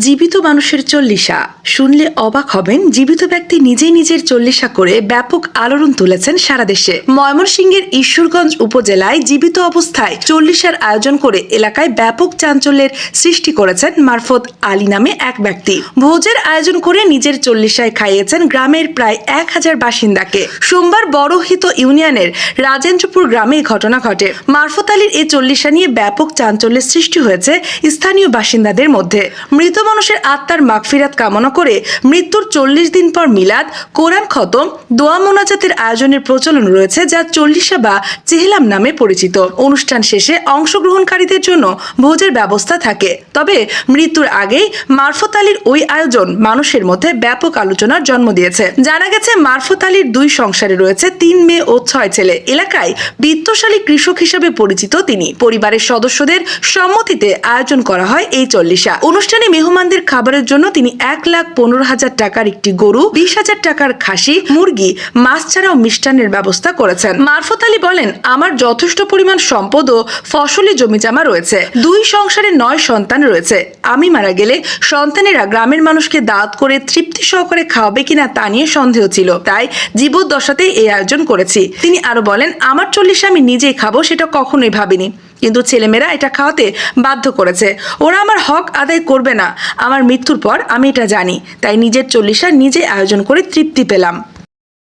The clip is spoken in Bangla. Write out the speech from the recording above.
জীবিত মানুষের চল্লিশা। শুনলে অবাক হবেন, জীবিত ব্যক্তি নিজেই নিজের চল্লিশা করে ব্যাপক আলোড়ন তুলেছেন সারা দেশে। ময়মনসিংহের ঈশ্বরগঞ্জ উপজেলায় জীবিত অবস্থায় চল্লিশার আয়োজন করে এলাকায় ব্যাপক চাঞ্চল্যের সৃষ্টি করেছেন মারফত আলী নামে এক ব্যক্তি। ভোজের আয়োজন করে নিজের চল্লিশায় খাইয়েছেন গ্রামের প্রায় এক হাজার বাসিন্দাকে। সোমবার বড়হিত ইউনিয়নের রাজেন্দ্রপুর গ্রামে ঘটনা ঘটে। মারফত আলীর এই চল্লিশা নিয়ে ব্যাপক চাঞ্চল্যের সৃষ্টি হয়েছে স্থানীয় বাসিন্দাদের মধ্যে। মৃত মানুষের আত্মার মাগফিরাত কামনা করে মৃত্যুর চল্লিশ দিন পর মিলাদ, কোরআন খতম, দোয়া মোনাজাতের আয়োজনের প্রচলন রয়েছে যা চল্লিশা বা চেহলাম নামে পরিচিত। অনুষ্ঠান শেষে অংশগ্রহণকারীদের জন্য ভোজের ব্যবস্থা থাকে। তবে মৃত্যুর আগেই মারফত আলীর ওই আয়োজন মানুষের মধ্যে ব্যাপক আলোচনার জন্ম দিয়েছে। জানা গেছে, মারফত আলীর দুই সংসারে রয়েছে তিন মেয়ে ও ছয় ছেলে। এলাকায় বিত্তশালী কৃষক হিসেবে পরিচিত তিনি। পরিবারের সদস্যদের সম্মতিতে আয়োজন করা হয় এই চল্লিশা। অনুষ্ঠানে মেহমানদের খাবারের জন্য তিনি এক লাখ পনেরো হাজার টাকার একটি গরু, বিশ হাজার টাকার খাসি, মুরগি, মাছ ছাড়াও মিষ্টান্নের ব্যবস্থা করেছেন। মারফত আলী বলেন, আমার যথেষ্ট পরিমাণ সম্পদ ও ফসলি জমিজমা রয়েছে। দুই সংসারে নয় সন্তান রয়েছে। আমি মারা গেলে সন্তানেরা গ্রামের মানুষকে দাঁত করে তৃপ্তি সহকারে খাওয়াবে কিনা তা নিয়ে সন্দেহ ছিল। তাই জীবদ্দশাতেই এই আয়োজন করেছি। তিনি আরও বলেন, আমার চল্লিশ আমি নিজেই খাব, সেটা কখনোই ভাবিনি। কিন্তু ছেলেমেয়েরা এটা খাওয়াতে বাধ্য করেছে। ওরা আমার হক আদায় করবে না। আমার মৃত্যুর পর আমি এটা জানি। তাই নিজের চল্লিশা নিজে আয়োজন করে তৃপ্তি পেলাম।